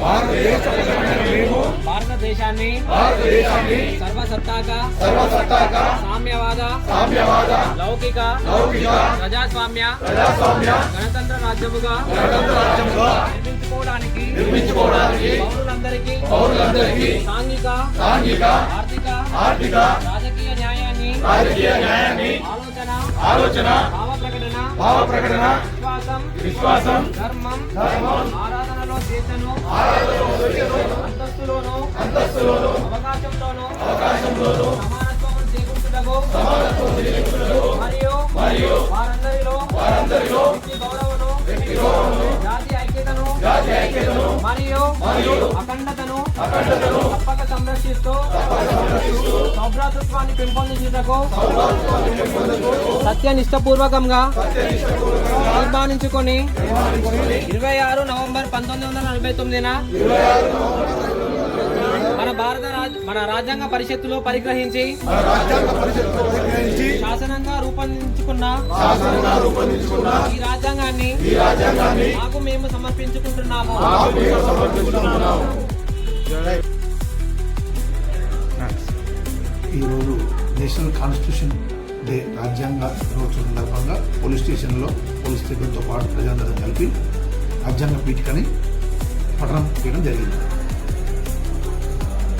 భారతదేశ ప్రజలమైన మేము. భారతదేశాన్ని సర్వసత్తాక సామ్యవాద సామ్యవాద లౌకిక ప్రజాస్వామ్య గణతంత్ర రాజ్యముగా నిర్మించుకోవడానికి నిర్మించుకోవడానికి పౌరులందరికీ సాంఘిక ఆర్థిక ఆర్థిక రాజకీయ న్యాయాన్ని రాజకీయ న్యాయాన్ని ఆలోచన ఆలోచన భావ ప్రకటన విశ్వాసం ధర్మం ధర్మం ఆరాధనలో స్వేచ్ఛను అంతస్తులోను అంతస్తులోను అవకాశంలోను అవకాశంలోను చేకూర్చుటకు మరియు మరియు వారందరిలో వారందరిలో వ్యక్తి గౌరవను వ్యక్తి గౌరవము జాతి ఐక్యతను జాతి ఐక్యతను మరియు మరియు అఖండతను అఖండతను తప్పక సంరక్షిస్తూ సౌభ్రాతృత్వాన్ని పెంపొందించుటకు సత్యనిష్టపూర్వకంగా తీర్మానించుకొని ఇరవై ఆరు నవంబర్ పంతొమ్మిది వందల నలభై తొమ్మిదిన మన భారత మన రాజ్యాంగ పరిషత్తులో పరిగ్రహించి రాజ్యాంగ శాసనంగా రూపొందించుకున్న ఈ రాజ్యాంగాన్ని మాకు మేము సమర్పించుకుంటున్నాము. ఈరోజు నేషనల్ కాన్స్టిట్యూషన్ డే రాజ్యాంగ దినోత్సవం సందర్భంగా పోలీస్ స్టేషన్లో పోలీస్ స్టేషన్తో పాటు ప్రజలందరూ కలిపి రాజ్యాంగ పీఠికని పఠనం చేయడం జరిగింది.